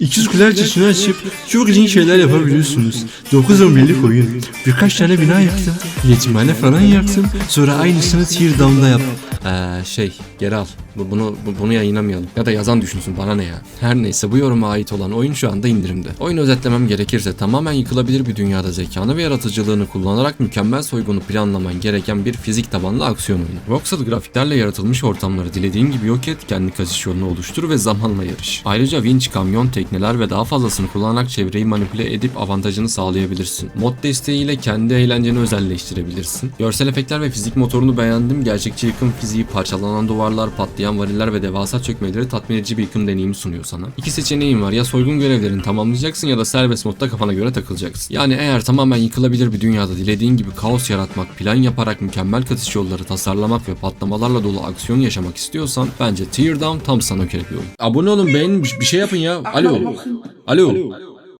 İkiz kulercesini açıp çok ilginç şeyler yapabiliyorsunuz. 9-11'lik oyun. Birkaç tane bina yaktım. Yetimhane falan yaktım. Sonra aynısını Teardown'da yap. Eee şey geri al. Bu, bunu bu- bunu yayınlamayalım. Ya da yazan düşünsün bana ne ya. Her neyse bu yoruma ait olan oyun şu anda indirimde. Oyunu özetlemem gerekirse tamamen yıkılabilir bir dünyada zekanı ve yaratıcılığını kullanarak mükemmel soygunu planlaman gereken bir fizik tabanlı aksiyon oyunu. Voxel grafiklerle yaratılmış ortamları dilediğin gibi yok et, kendi kaçış yolunu oluştur ve zamanla yarış. Ayrıca vinç, kamyon, tekneler ve daha fazlasını kullanarak çevreyi manipüle edip avantajını sağlayabilirsin. Mod desteğiyle kendi eğlenceni özelleştirebilirsin. Görsel efektler ve fizik motorunu beğendim. Gerçekçi yıkım fiziği, parçalanan duvarlar, patlayan variller ve devasa çökmeleri tatmin edici bir yıkım deneyimi sunuyor sana. İki seçeneğin var. Ya soygun görevlerini tamamlayacaksın ya da serbest modda kafana göre takılacaksın. Yani eğer tamamen yıkılabilir bir dünyada dilediğin gibi kaos yaratmak, plan yaparak mükemmel kaçış yolları tasarlamak ve patlamalarla dolu aksiyon yaşamak istiyorsan bence Teardown tam sana göre bir oyun. Abone olun, beğenin, bir şey yapın ya. Alo. Alo.